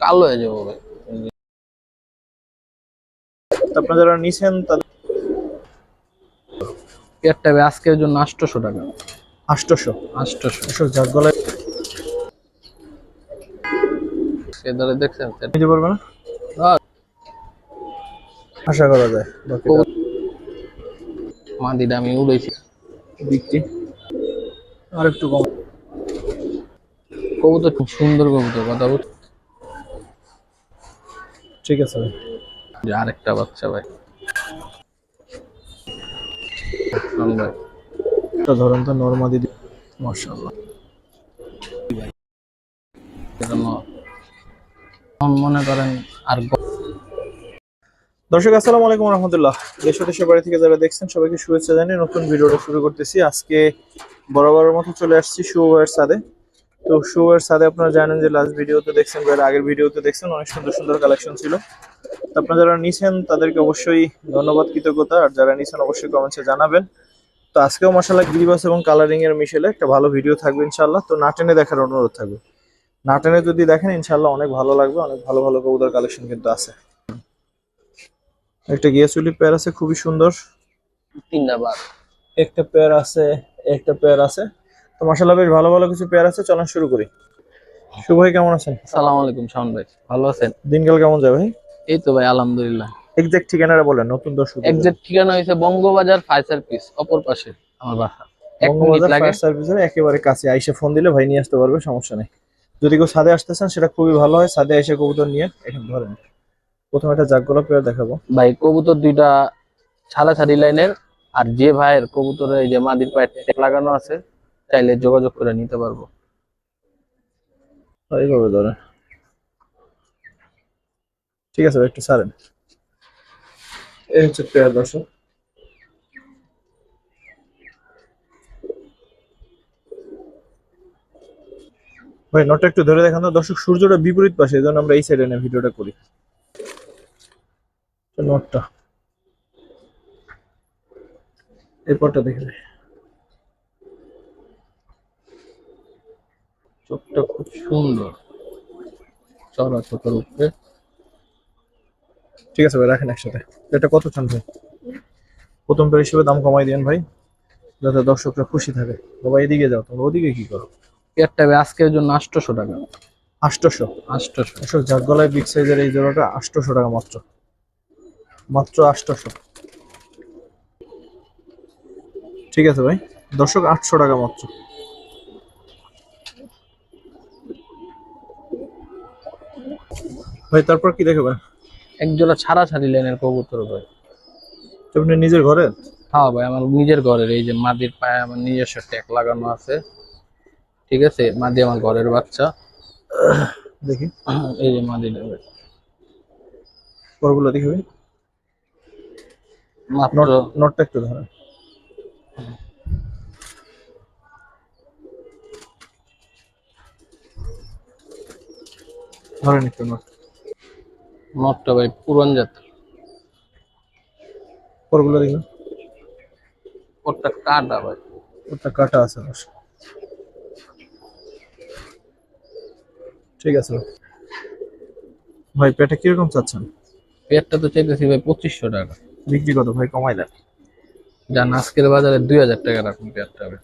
কালো হয়ে যাব ভাই আপনারা যারা নিছেন তাদের পেয়ারটা আজকের জন্য আটশোশো টাকা। আষ্টশো আটশোশো। আষ্টশো যাক গলায় সেদারে দেখছেন নিতে পারবে না? হ্যাঁ। আশা করা যায় মাদিটা আমি উড়েছি বিক্রি। আর একটু কম। কবুতর খুব সুন্দর কবুতর কথা বল ঠিক আছে ভাই। আরেকটা বাচ্চা ভাই। ধরেন তো মার্শাল্লাহ এজন্য মনে করেন আর দর্শক আসসালামু আলাইকুম রহমতুল্লাহ। দেশ দেশের বাড়ি থেকে যারা দেখছেন সবাইকে শুভেচ্ছা জানিয়ে নতুন ভিডিওটা শুরু করতেছি। আজকে বরাবরের মতো চলে আসছি শুভের সাদে তো শুভের সাথে আপনারা জানেন যে লাস্ট ভিডিওতে দেখছেন বা আগের ভিডিওতে দেখছেন অনেক সুন্দর সুন্দর কালেকশন ছিল। তো আপনারা যারা নিছেন তাদেরকে অবশ্যই ধন্যবাদ কৃতজ্ঞতা। আর যারা নিছেন অবশ্যই কমেন্টসে জানাবেন। তো আজকেও মশালা গ্রিবাস এবং কালারিং এর মিশেলে একটা ভালো ভিডিও থাকবে ইনশাআল্লাহ। তো নাটেনে দেখার অনুরোধ থাকবে। নাটেনে যদি দেখেন ইনশাআল্লাহ অনেক ভালো লাগবে অনেক ভালো ভালো কবুতর কালেকশন কিন্তু আছে। একটা গিয়াসুলি পেয়ার আছে খুবই সুন্দর। তিনটা বার। একটা পেয়ার আছে একটা পেয়ার আছে। তো মাসাল্লাহ বেশ ভালো ভালো কিছু পেয়ার আছে চলেন শুরু করি। শুভ ভাই কেমন আছেন? সালাম আলাইকুম শাওন ভাই। ভালো আছেন? দিনকাল কেমন যায় ভাই? এই তো ভাই আলহামদুলিল্লাহ। এক্সাক্ট ঠিকানাটা বলেন নতুন দর্শক একজ্যাক্ট ঠিকানা হয়েছে বঙ্গবাজার ফাইসার পিস অপর পাশে আমার বাসা। ফায়ার সার্ভিসের একেবারে কাছে। আইসে ফোন দিলে ভাই নিয়ে আসতে পারবে সমস্যা নেই। যদি কেউ সাদে আসতেছেন সেটা খুবই ভালো হয়। এসে কবুতর নিয়ে এখন ধরেন প্রথমে একটা জাগগোলা পেয়ার দেখাবো। ভাই কবুতর দুইটা ছাড়াছাড়ি লাইনের আর যে ভাইয়ের কবুতরে এই যে মাদির পায়ে লাগানো আছে চাইলে যোগাযোগ করে নিতে পারব। এইভাবে ধরেন। ঠিক আছে ভাই, একটু সারেন এই হচ্ছে পেয়ার দর্শক। ভাই নটটা একটু ধরে দেখান তো। দর্শক সূর্যটা বিপরীত পাশে এই জন্য আমরা এই সাইডে নিয়ে ভিডিওটা করি। নটটা এরপরটা দেখে চোখটা খুব সুন্দর। চড়া চোখের উপরে। ঠিক আছে ভাই রাখেন একসাথে। এটা কত চান ভাই? প্রথম পেয়ার হিসেবে দাম কমাই দিন ভাই যাতে দর্শকরা খুশি থাকে। বাবা এদিকে যাও তোমরা ওদিকে কি করো? পেয়ারটা ভাই আজকের জন্য আটশোশো টাকা। আষ্টশো আটশোশো দর্শক জাত গলায় বিগ সাইজের এই জোড়াটা আষ্টশো টাকা মাত্র। মাত্র আষ্টশো ঠিক আছে ভাই দর্শক আটশো টাকা মাত্র। ভাই তারপর কি দেখবেন এক জোড়া ছাড়াছাড়ি লাইনের কবুতর ভাই। আপনি নিজের ঘরে হ্যাঁ ভাই আমার নিজের ঘরের এই যে মাদির পায়ে আমার নিজস্ব ট্যাগ লাগানো আছে। ঠিক আছে মাদি আমার ঘরের বাচ্চা। দেখি। এই যে ভাই। পরগুলো দেখি ভাই। মাত্র নোটটা একটু ধরেন। ধরেন একটু নোট। নটটা ভাই পুরন জাত পরগুলো দেখি ওরটা কাটা ভাই। ওটা কাটা আছে ঠিক আছে। ভাই। ভাই পেটে কীরকম চাচ্ছেন? পেয়ারটা তো চাইতেছি ভাই পঁচিশশো টাকা। বিক্রি কত ভাই কমাই দেন। যান আজকের বাজারে দুই হাজার টাকা রাখুন পেয়ারটা ভাই।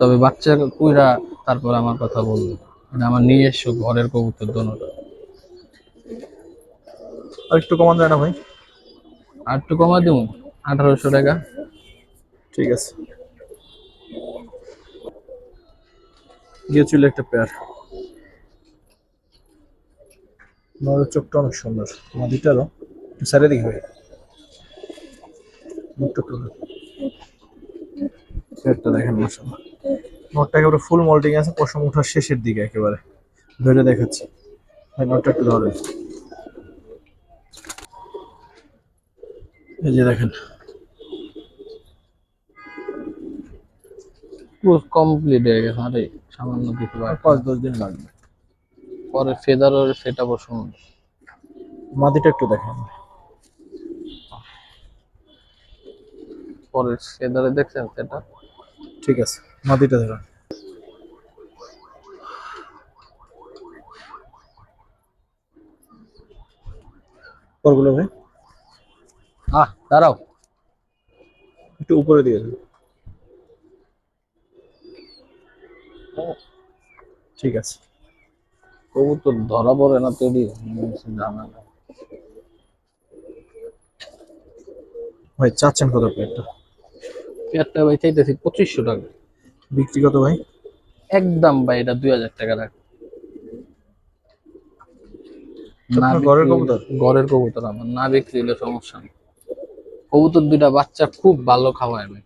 তবে বাচ্চা কুইরা তারপর আমার কথা বলব। এটা আমার নিজস্ব ঘরের কবুতর দোনোটা। আর একটু কমান যায় না ভাই? আর একটু কমা দিব আঠারোশো টাকা। ঠিক আছে। গিয়েছিল একটা পেয়ার। নরের চোখটা অনেক সুন্দর। মাদিটারও সাইডে দেখি ভাই। পেয়ারটা দেখেন। মাসাল্লাহ নটটা একেবারে ফুল মল্টিং আছে পশম ওঠার শেষের দিকে একেবারে। ধরে দেখাচ্ছি। ভাই নটটা একটু ধরে। এই যে দেখেন। পুরো কমপ্লিট হয়ে গেছে আরে সামান্য কিছু পাঁচ দশ দিন লাগবে। পরে ফেদারের সেটা বসুন মাটিটা একটু দেখেন। পরে ফেদারে দেখছেন সেটা ঠিক আছে মাটিটা ধরুন। পরগুলো ভাই? আহ দাঁড়াও। একটু উপরে দিয়ে ঠিক আছে। কবুতর ধরা পড়ে না তৈরি জানা ভাই চাচ্ছেন কত প্লেটটা পেয়ারটা ভাই চাইতেছি পঁচিশশো টাকা। বিক্রি কত ভাই? একদম ভাই এটা দুই হাজার টাকা রাখ। ঘরের কবুতর? ঘরের কবুতর আমার। না বিক্রি হলে সমস্যা নেই। কবুতর দুইটা বাচ্চা খুব ভালো খাওয়ায় ভাই।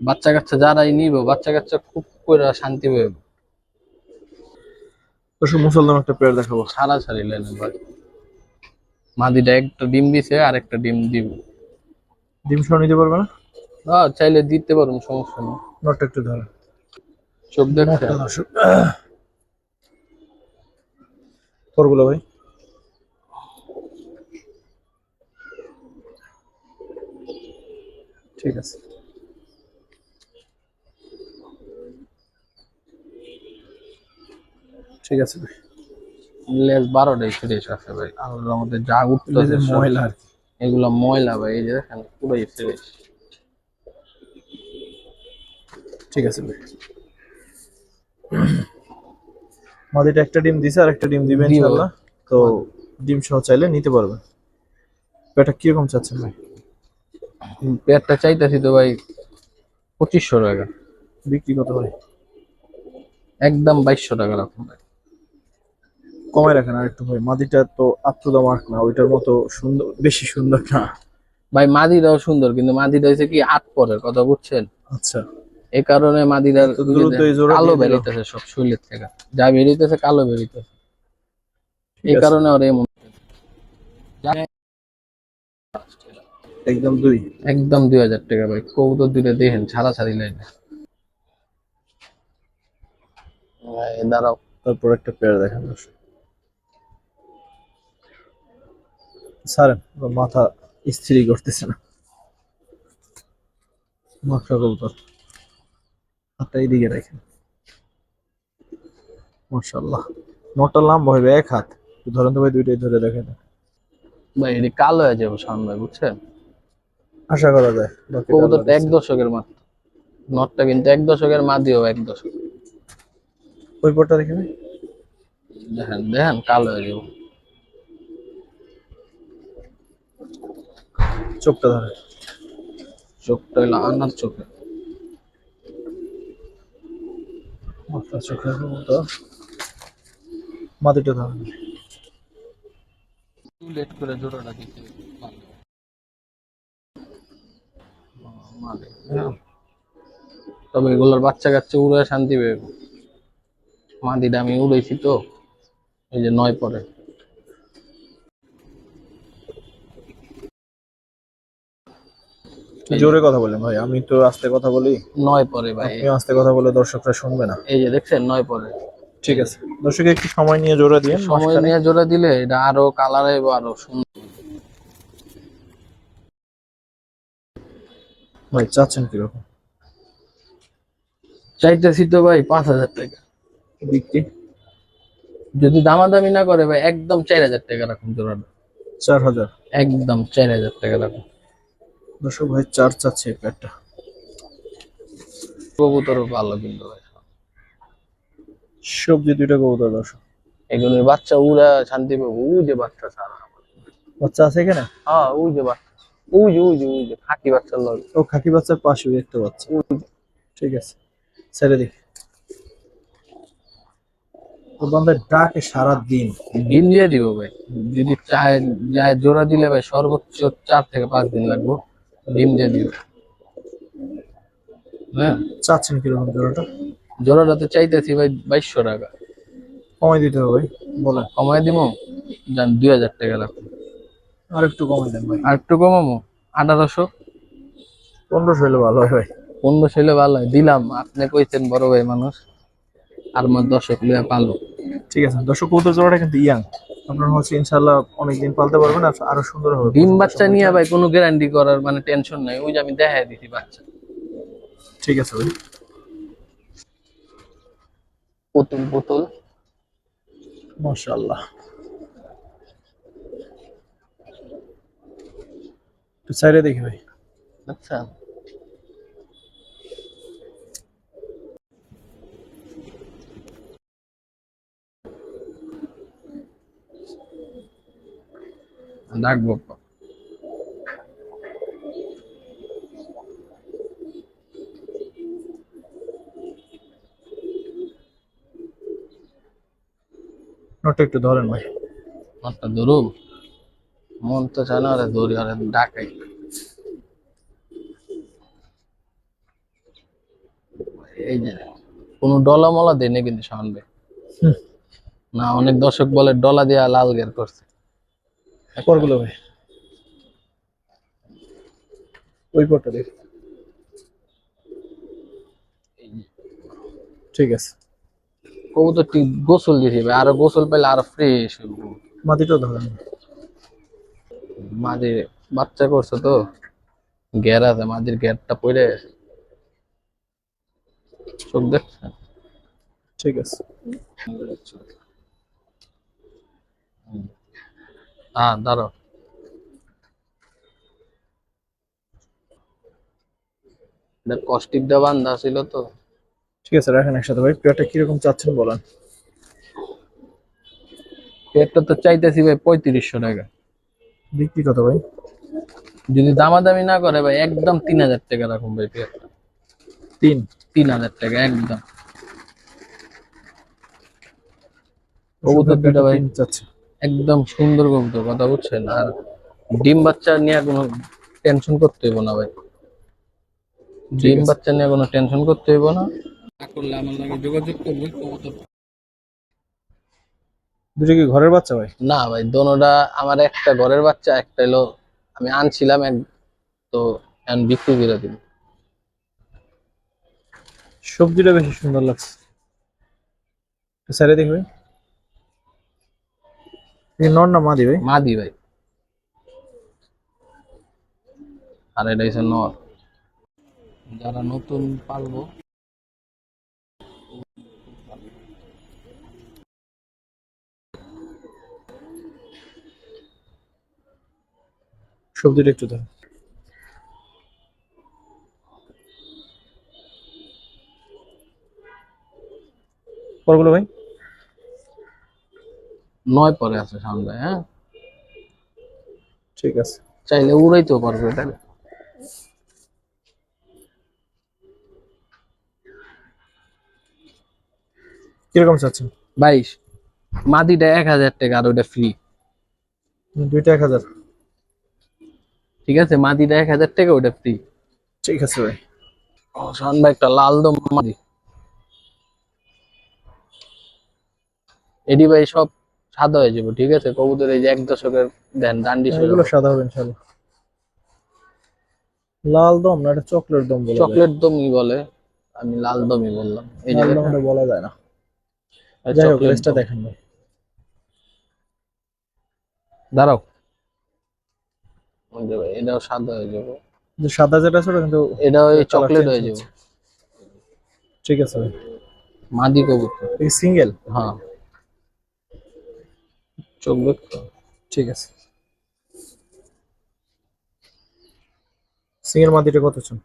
বাচ্চা কাচ্চা যারাই নিব বাচ্চা কাচ্চা খুব করে শান্তি পাবে মুসলমান একটা পেয়ার দেখাবো। সারা সারি লেনে ভাই। মাদিটা একটা ডিম দিছে আর একটা ডিম দিব। ডিম সহ নিতে পারবে না? হ্যাঁ চাইলে দিতে পারুন সমস্যা নেই। নটটা একটু ধরো। চোখ দর্শক পরগুলো ভাই। ঠিক আছে। ঠিক আছে ভাই। লেজ বারোটাই ফ্রেশ আছে ভাই। আল্লাহর মধ্যে যা উঠতেছে ময়লা আর কি। এগুলো ময়লা ভাই এই যে দেখেন পুরাই ফ্রেশ ঠিক আছে ভাই। মাদিটা একটা ডিম দিছে আর একটা ডিম দিবে দিবে। ইনশাআল্লাহ। তো ডিম সহ চাইলে নিতে পারবে এটা কীরকম চাচ্ছেন ভাই? পেয়ারটা চাইতেছি তো ভাই পঁচিশশো টাকা। বিক্রি কত ভাই একদম বাইশশো টাকা রাখুন ভাই। কমায় রাখেন আর একটু ভাই মাদিটা তো আপ টু দা মার্ক না ওইটার মতো সুন্দর বেশি সুন্দর না। ভাই মাদিরাও সুন্দর কিন্তু মাদিরা হয়েছে কি আট পরের কথা বুঝছেন? আচ্ছা। এই কারণে জোড়া কালো বেরিতেছে সব শরীরের থেকে। যা বেরিতেছে কালো বেরিতেছে এই। কারণে ওর এমন একদম দুই। একদম দুই হাজার টাকা ভাই। কবুতর দুটো দেখেন ছাড়া ছাড়ি লাইনে দাঁড়াও তারপর একটা পেয়ার দেখেন ওর মাথা স্থিরই করতেছে না। মাথা কবুতর। হাতটা এইদিকে রাখেন। মাশাল্লাহ নটা লম্বা হবে এক হাত। ধরেন তো ভাই দুইটাই ধরে দেখেন ভাই এটি কালো হয়ে যাবে সামনে ভাই বুঝছেন? আশা করা যায় কবুতরটা এক দশকের মাত্র নটটা কিন্তু এক দশকের মাদিও এক দশক। ওই পরটা দেখে ভাই দেখেন দেখেন কালো হয়ে যাব চোখটা ধরে। চোখটা হলো আনার চোখে। মাথা চোখের কবুতর। মাটিটা ধরে। লেট করে জোড়াটা দিতে পারল। মালে, হ্যাঁ। তবে এগুলোর বাচ্চা কাচ্চা উড়ে শান্তি পেয়ে মাদিটা আমি উড়েছি তো এই যে নয় পরে। জোরে কথা বলেন ভাই আমি তো আস্তে কথা বলি। নয় পরে ভাই। আপনি আস্তে কথা বলে দর্শকরা শুনবে না। এই যে দেখছেন নয় পরে। ঠিক আছে। দর্শক একটু সময় নিয়ে জোরে দিয়ে সময় নিয়ে জোরে দিলে এটা আরও কালার আরও সুন্দর। ভাই চাচ্ছেন কীরকম? চাইতেছি তো ভাই পাঁচ হাজার টাকা বিক্রি। যদি দামাদামি না করে ভাই একদম চার হাজার টাকা রাখুন জোড়াটা। চার হাজার? একদম চার হাজার টাকা রাখুন। দর্শক ভাই চার চাচ্ছে এই প্যাডটা। কবুতরও ভালো কিন্তু ভাই। সবজি দুইটা কবুতর দর্শক। এগুলোর বাচ্চা উড়া শান্তি পাবো ওই যে বাচ্চা ছাড়া বাচ্চা আছে এখানে? হ্যাঁ ওই যে বাচ্চা। ওই যে ওই যে ওই যে খাকি বাচ্চার লগে। ও খাকি বাচ্চার পাশে একটা বাচ্চা। ঠিক আছে ছেড়ে দিই। ও বান্ধব ডাকে সারা দিন ডিম দিয়ে দিব ভাই। যদি চায় যায় জোড়া দিলে ভাই সর্বোচ্চ চার থেকে পাঁচ দিন লাগবে। ডিম দিয়ে দিব। হ্যাঁ? চাচ্ছেন কীরকম জোড়াটা? জোড়াটাতে চাইতেছি ভাই বাইশশো টাকা। কমাই দিতে হবে ভাই বলেন। কমাই দিব জান দুই হাজার টাকা রাখুন আর একটু কমাই দেন ভাই। আর একটু কমাবো? আঠারোশো পনেরোশো হলে ভালো হয় ভাই। পনেরোশো হলে ভালো হয়। দিলাম আপনি কইছেন বড় ভাই মানুষ। আর আমার দর্শক লিয়া পালো। ঠিক আছে দর্শক কবুতর জোড়াটা কিন্তু ইয়াং। আপনার হচ্ছে ইনশাল্লাহ অনেকদিন পালতে পারবেন আর আরও সুন্দর হবে। ডিম বাচ্চা নিয়ে ভাই কোনো গ্যারান্টি করার মানে টেনশন নাই। ওই যে আমি দেখাই দিছি বাচ্চা। ঠিক আছে ভাই। পুতুল পুতুল মাশাআল্লাহ। একটু সাইডে দেখি ভাই। আচ্ছা। ডাকবো নোটটা একটু ধরেন ভাই। মাত্র ধরুম মন তো চায় না আরে ধরি আরে ডাকাই এই যে কোনো ডলা মলা দেয় না কিন্তু ভাই? না অনেক দর্শক বলে ডলা দিয়া লাল গের করছে। পরগুলো ভাই। ওই পরটা দেখ। ঠিক আছে। কবুতরটি গোসল দিয়েছি ভাই আরও গোসল পেলে আরও ফ্রেশ মাটিটাও ধরেন। মাঝে বাচ্চা করছে তো ঘের আছে মাঝের ঘেরটা পড়ে। চোখ দেখছেন ঠিক আছে। হ্যাঁ দাঁড়ো এটা কষ্টিক দা বান্ধা ছিল তো। ঠিক আছে রাখেন একসাথে ভাই। পেয়ারটা কীরকম চাচ্ছেন বলেন? পেটটা তো চাইতেছি ভাই পঁয়ত্রিশশো টাকা। বিক্রি কত ভাই? যদি দামাদামি না করে ভাই একদম তিন হাজার টাকা রাখুন ভাই পেটটা তিন? তিন হাজার টাকা একদম। কবুতর দুটা ভাই। চাচ্ছে। একদম সুন্দর কবুতর কথা বুঝছেন? আর ডিম বাচ্চা নিয়ে কোনো টেনশন করতে হইব না ভাই। ডিম বাচ্চা নিয়ে কোনো টেনশন করতে হইব না। না করলে আমার লাগে যোগাযোগ করবে কবুতর দুটো কি ঘরের বাচ্চা ভাই? না ভাই দোনোটা আমার একটা ঘরের বাচ্চা একটা এলো আমি আনছিলাম এক তো এখন বিক্রি করে দিন সবজিটা বেশি সুন্দর লাগছে। স্যারে দেখি ভাই। এই নর না মাদি ভাই? মাদি ভাই। আর এটা হচ্ছে নর। যারা নতুন পালবো সবজিটা একটু ধর পরগুলো ভাই? নয় পরে আছে সামনে হ্যাঁ? ঠিক আছে। চাইলে উড়াইতেও পারবে এটা কীরকম চাচ্ছেন? বাইশ। মাদিটা এক হাজার টাকা আর ওটা ফ্রি দুইটা এক হাজার। ঠিক আছে? মাদিটা এক হাজার টাকা ওটা ফ্রি ঠিক আছে ভাই। শান ভাই একটা লাল দম মাদি। এডি ভাই সব সাদা হয়ে যাবে ঠিক আছে? কবুতর এই যে এক দশকের দেন ডান্ডি এগুলো সাদা হবে ইনশাল্লাহ লাল দম না এটা চকলেট দম বলে চকলেট দমই বলে আমি লাল দমই বললাম। এই যে দমটা বলা যায় না। হোক chocolate দেখেন ভাই। দাঁড়াও। এটাও সাদা হয়ে যাবে। যে সাদা যেটা ছিল কিন্তু এটা ওই চকলেট হয়ে। যাবে। ঠিক আছে মাদি কবুতর। এই সিঙ্গেল হ্যাঁ। দেখছ ঠিক আছে। সিঙ্গেল মাদিটা কত চান?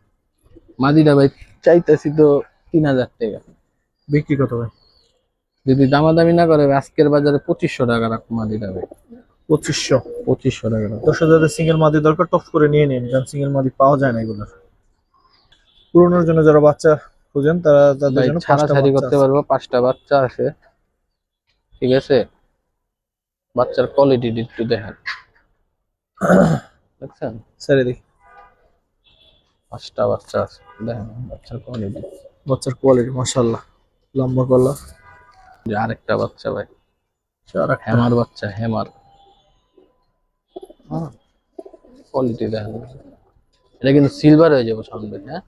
মাদিটা ভাই চাইতেছি তো তিন হাজার টাকা। বিক্রি কত ভাই? যদি দামাদামি না করে আজকের বাজারে পঁচিশশো টাকা রাখো মাদিটা ভাই। পঁচিশশো। পঁচিশশো টাকা দশ হাজারের সিঙ্গেল মাদি দরকার টপ করে নিয়ে নিন। কারণ সিঙ্গেল মাদি পাওয়া যায় না এগুলোর পুরোনোর জন্য যারা বাচ্চা খুঁজেন তারা তাদের জন্য ছাড়া পাঁচটা ছাড়ি বাচ্চা করতে। পারব পাঁচটা বাচ্চা আছে। ঠিক আছে? বাচ্চার কোয়ালিটি একটু দেখেন। দেখছেন? ছেড়ে দেখি পাঁচটা বাচ্চা আছে। দেখেন বাচ্চার কোয়ালিটি বাচ্চার কোয়ালিটি মাশাল্লাহ লম্বা যে আরেকটা বাচ্চা ভাই। হেমার বাচ্চা হেমার কোয়ালিটি দেখেন এটা কিন্তু সিলভার হয়ে যাবে সামনে হ্যাঁ?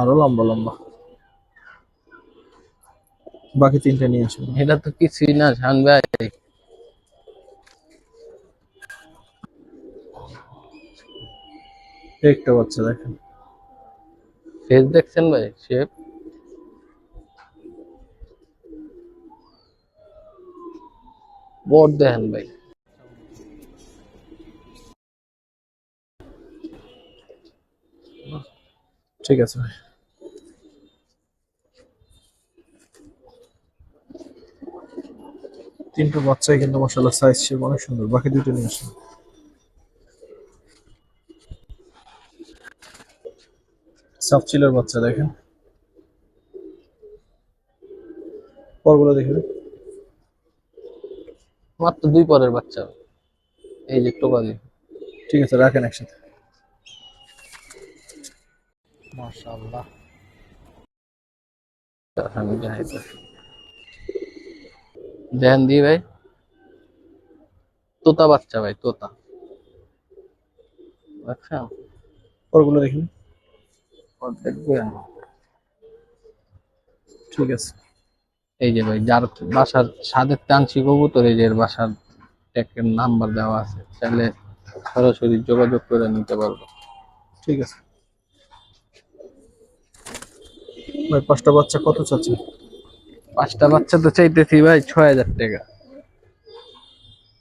আরও লম্বা লম্বা। বাকি তিনটা নিয়ে আসুন এটা তো কিছুই না শান ভাই। একটা বাচ্চা দেখেন। ফেস দেখছেন ভাই? শেপ বট দেখেন ভাই। ঠিক আছে ভাই। তিনটে বাচ্চাই কিন্তু মশালা সাইজ ছিল, অনেক সুন্দর। বাকি দুটো নিয়ে আসুন। সাপচিলের বাচ্চা দেখেন। পরগুলো দেখবে মাত্র দুই পরের বাচ্চা। এই যে টোকা দিয়ে। ঠিক আছে রাখেন একসাথে। মাশাআল্লাহ। দেন দি ভাই। তোতা বাচ্চা ভাই তোতা। আচ্ছা। পরগুলো দেখুন ঠিক আছে। এই যে ভাই যার বাসার স্বাদের টানছি কবুতর এই যে এর বাসার ট্যাকের নাম্বার দেওয়া আছে চাইলে সরাসরি যোগাযোগ করে নিতে পারব। ঠিক আছে। ভাই পাঁচটা বাচ্চা কত চাচ্ছে পাঁচটা বাচ্চা তো চাইতেছি ভাই ছয় হাজার টাকা।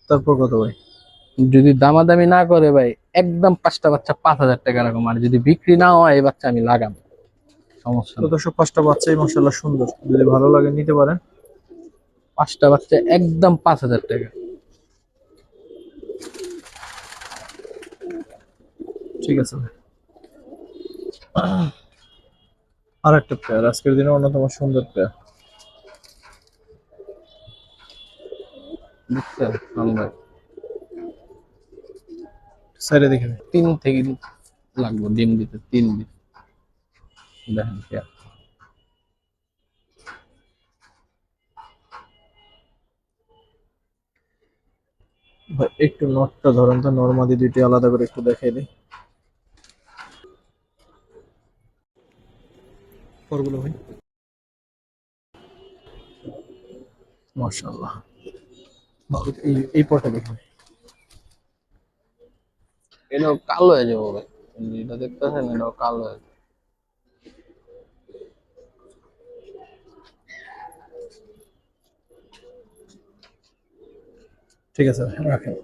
তারপর কত ভাই? যদি দামাদামি না করে ভাই একদম পাঁচটা বাচ্চা পাঁচ হাজার টাকা এরকম আর যদি বিক্রি না হয় এই বাচ্চা আমি লাগাবো। সমস্যা তো দর্শক পাঁচটা বাচ্চাই সুন্দর। যদি ভালো লাগে নিতে পারেন। পাঁচটা বাচ্চা একদম পাঁচ হাজার টাকা। ঠিক আছে আর একটা পেয়ার আজকের দিনে অন্যতম সুন্দর ভাই সাইডে দেখে। তিন থেকে লাগবে ডিম দিতে তিন দিন। দেখেন একটু নটটা ধরেন তো নর্মাদি দুইটি আলাদা করে একটু দেখাই দিই। পরগুলো ভাই। মাশাআল্লাহ। এই এই পরটা দেখুন এটাও কালো হয়ে যাব ভাই। যেটা দেখতেছেন এটাও কালো হয়ে যাবে। ঠিক আছে রাখেন।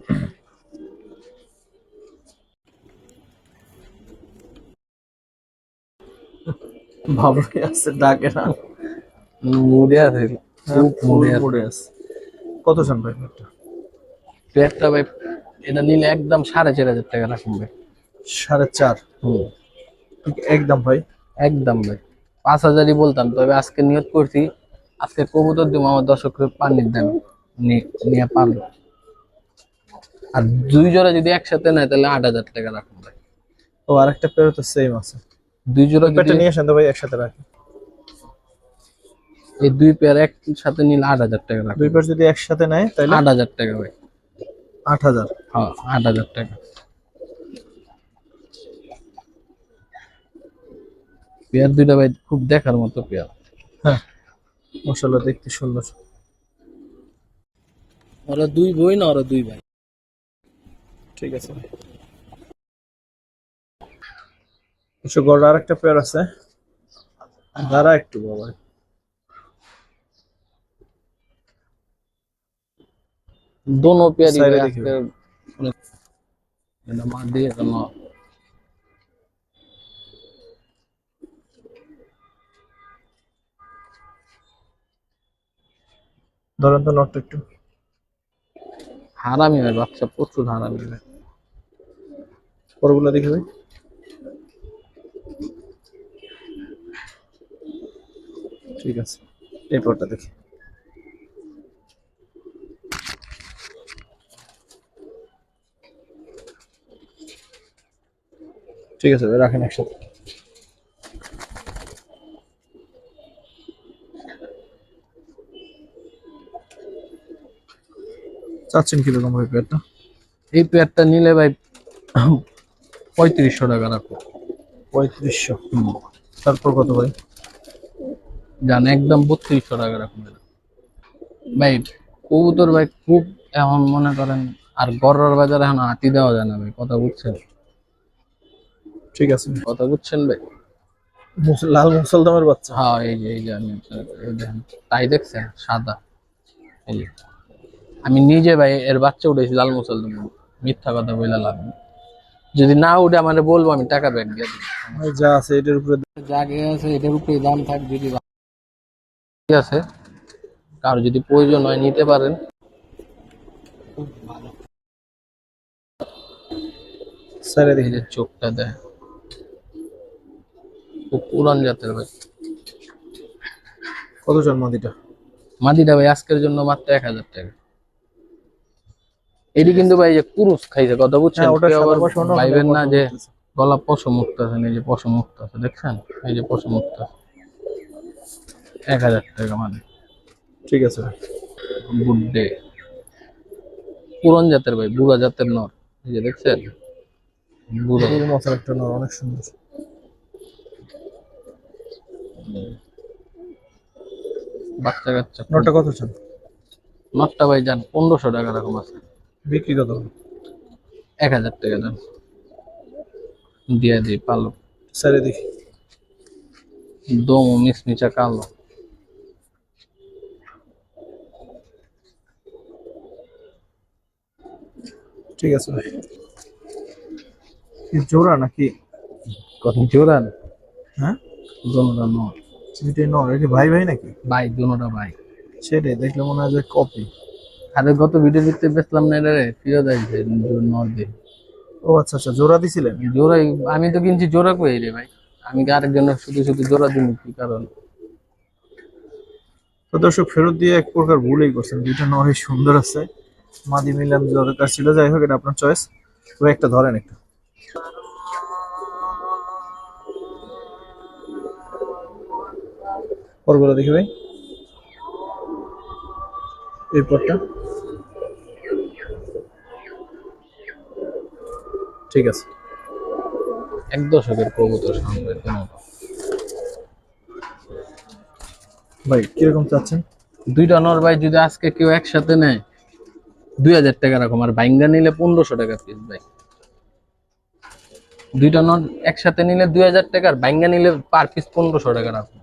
আছে ডাকে না। মুড়ে আছে হ্যাঁ, মুড়ে আছে। কত চান ভাই একটা পেটটা ভাই এটা নিলে একদম সাড়ে চার হাজার টাকা রাখুন ভাই। সাড়ে চার? হুম। একদম ভাই? একদম ভাই। পাঁচ হাজারই বলতাম তবে আজকে নিয়ত করছি। আজকে কবুতর দিব আমার দর্শকের পানির দাম নিয়ে পারব আর দুই জোড়া যদি একসাথে নেয় তাহলে আট হাজার টাকা রাখুন ভাই। ও আরেকটা পেয়ার তো সেম আছে। দুই জোড়া পেয়ারটা নিয়ে আসেন তো ভাই একসাথে রাখি। এই দুই পেয়ার একসাথে নিলে আট হাজার টাকা রাখুন। দুই পেয়ার যদি একসাথে নেয় তাহলে আট হাজার টাকা ভাই। আট হাজার। হ্যাঁ আট হাজার টাকা। পেয়ার দুইটা ভাই খুব দেখার মতো পেয়ার। হ্যাঁ মশালা দেখতে সুন্দর। ওরা দুই বই না ওরা দুই ভাই? ঠিক আছে। গড় আর একটা পেয়ার আছে। দাঁড়া একটু বাবা। দোনো পেয়ারই দিয়ে কেন ধরেন তো নটটা একটু। হারামি ভাই বাচ্চা প্রচুর হারামি ভাই। পরগুলো দেখি ভাই ঠিক আছে এই পরটা দেখি। ঠিক আছে, রাখেন একসাথে। চাচ্ছেন কীরকম ভাই পেয়ারটা? এই পেয়ারটা নিলে ভাই পঁয়ত্রিশশো টাকা রাখো পঁয়ত্রিশশো। তারপর কত ভাই? জান একদম বত্রিশশো টাকা রাখুন ভাই কবুতর ভাই খুব এখন মনে করেন আর বাজারে এখন হাতি দেওয়া যায় না ভাই কথা বুঝছেন? ঠিক আছে। কথা বুঝছেন ভাই? লাল মুসলদমের বাচ্চা। হ্যাঁ এই যে এই যে আমি এই দেখেন তাই দেখছেন? সাদা। এই আমি নিজে ভাই এর বাচ্চা উঠেছি লাল মুসলমান মিথ্যা কথা বলে লাভ। যদি না উঠে আমার বলব আমি টাকা ব্যাগ দিয়ে যা আছে এটার উপরে জাগে আছে এটার উপরে দাম থাক যদি ঠিক আছে? কারও যদি প্রয়োজন হয় নিতে পারেন। সাইডে দেখি। যে চোখটা দেয় খুব পুরান জাতের ভাই। কত জন মাদিটা? মাদিটা ভাই আজকের জন্য মাত্র এক হাজার টাকা। এটি কিন্তু ভাই যে কুরুস খাইছে কথা বুঝছেন? হ্যাঁ ভাইবেন না যে গলা পশম মুক্ত আছে এই যে পশম মুক্ত আছে দেখছেন? এই যে পশম মুক্ত আছে। এক হাজার টাকা মানে। ঠিক আছে ভাই। বুড্ডে পুরন জাতের ভাই বুড়া জাতের নর। এই যে দেখছেন? বুড়ো। একটা নর অনেক সুন্দর। বাচ্চা কাচ্চা নরটা কত চান? নটটা ভাই যান পনেরোশো টাকা রকম আছে। বিক্রি কত? এক হাজার টাকা দেন দিয়ে দিই পালো। সাইডে দেখি দম ও মিচমিচা কালো। ঠিক আছে ভাই। জোড়া নাকি? কত জোরান হ্যাঁ? দোনোটা নর এটা ভাই ভাই নাকি? ভাই দোনোটা ভাই। সেটাই দেখলে মনে হয় যে কপি আরে গত ভিডিও দিতে বেচলাম না এটা রে ফিরত আসবে নর দিয়ে ও আচ্ছা আচ্ছা জোড়া দিছিলেন? জোড়াই আমি তো কিনছি জোড়া কই রে ভাই? আমি কি আরেকজনের শুধু শুধু জোড়া দিব কি কারণ? তো দর্শক ফেরত দিয়ে এক প্রকার ভুলই করছেন। দুইটা নরই সুন্দর আছে। মাদি মিলান দরকার ছিল যাই হোক এটা আপনার চয়েস তো একটা ধরেন একটু। পরগুলো দেখি ভাই। এই পরটা। ঠিক আছে। এক দশকের কবুতর সামনে ভাই কীরকম চাচ্ছেন? দুইটা নর ভাই যদি আজকে কেউ একসাথে নেয় দুই হাজার টাকা রাখো আর বাইঙ্গা নিলে পনেরোশো টাকা পিস ভাই। দুইটা নর একসাথে নিলে দুই হাজার টাকা আর বাইঙ্গা নিলে পার পিস পনেরোশো টাকা রাখো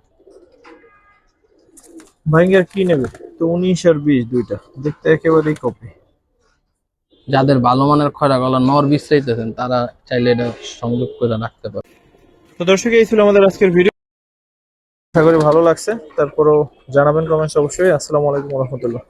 ভাইঙ্গার কি নেবে? তো উনিশ আর বিশ দুইটা দেখতে একেবারেই কপি যাদের ভালো মানের খরা গলা নর বিশ্রাইতেছেন তারা চাইলে এটা সংযোগ করে রাখতে পারে। তো দর্শক এই ছিল আমাদের আজকের ভিডিও। আশা করি ভালো লাগছে। তারপরও জানাবেন কমেন্টস অবশ্যই। আসসালামু আলাইকুম রহমতুল্লাহ।